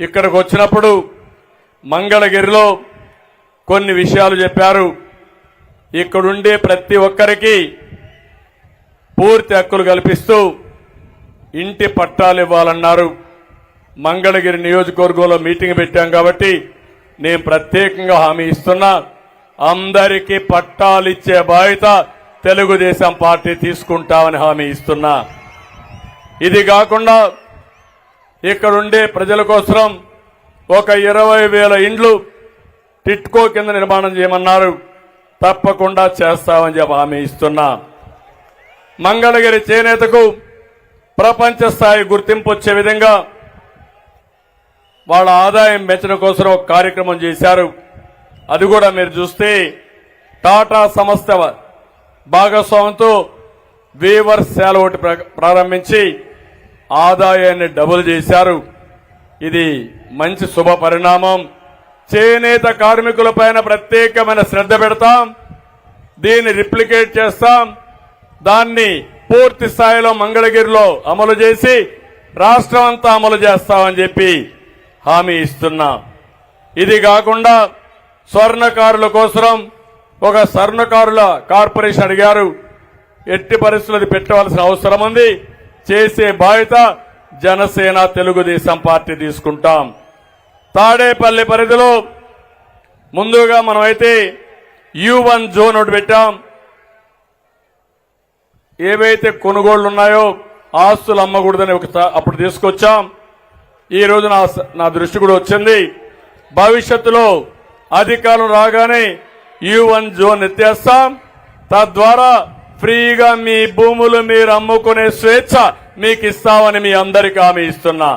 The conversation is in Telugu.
ఇక్కడికి వచ్చినప్పుడు మంగళగిరిలో కొన్ని విషయాలు చెప్పారు. ఇక్కడుండే ప్రతి ఒక్కరికి పూర్తి హక్కులు కల్పిస్తూ ఇంటి పట్టాలు ఇవ్వాలన్నారు. మంగళగిరి నియోజకవర్గంలో మీటింగ్ పెట్టాం కాబట్టి నేను ప్రత్యేకంగా హామీ ఇస్తున్నా. అందరికీ పట్టాలు ఇచ్చే బాధ్యత తెలుగుదేశం పార్టీ తీసుకుంటామని హామీ ఇస్తున్నా. ఇది కాకుండా ఇక్కడుండే ప్రజల కోసం ఒక ఇరవై వేల ఇండ్లు టిట్కో కింద నిర్మాణం చేయమన్నారు. తప్పకుండా చేస్తామని చెప్పి హామీ ఇస్తున్నా. మంగళగిరి చేనేతకు ప్రపంచ స్థాయి గుర్తింపు వచ్చే విధంగా వాళ్ళ ఆదాయం పెంచడం కోసం ఒక కార్యక్రమం చేశారు. అది కూడా మీరు చూస్తే టాటా సంస్థ భాగస్వామ్యంతో వీవర్ సేల ఒకటి ప్ర- ప్రారంభించి ఆదాయాన్ని డబుల్ చేశారు. ఇది మంచి శుభ పరిణామం. చేనేత కార్మికులపైన ప్రత్యేకమైన శ్రద్ధ పెడతాం. దీన్ని రిప్లికేట్ చేస్తాం. దాన్ని పూర్తి స్థాయిలో మంగళగిరిలో అమలు చేసి రాష్ట్రం అంతా అమలు చేస్తామని చెప్పి హామీ ఇస్తున్నా. ఇది కాకుండా స్వర్ణకారుల కోసం ఒక స్వర్ణకారుల కార్పొరేషన్ అడిగారు. ఎట్టి పరిస్థితులు పెట్టవలసిన అవసరం ఉంది. చేసే బాధ్యత జనసేన తెలుగుదేశం పార్టీ తీసుకుంటాం. తాడేపల్లి పరిధిలో ముందుగా మనమైతే యూ వన్ జోన్ ఒకటి పెట్టాం. ఏవైతే కొనుగోళ్ళు ఉన్నాయో ఆస్తులు అమ్మకూడదని ఒక అప్పుడు తీసుకొచ్చాం. ఈ రోజు నా నా దృష్టి కూడా వచ్చింది. భవిష్యత్తులో అధికారులు రాగానే యూ వన్ జోన్ ఎత్తేస్తాం. తద్వారా ఫ్రీగా మీ భూములు మీరు అమ్ముకునే స్వేచ్ఛ మీకు ఇస్తామని మీ అందరికీ హామీ ఇస్తున్నా.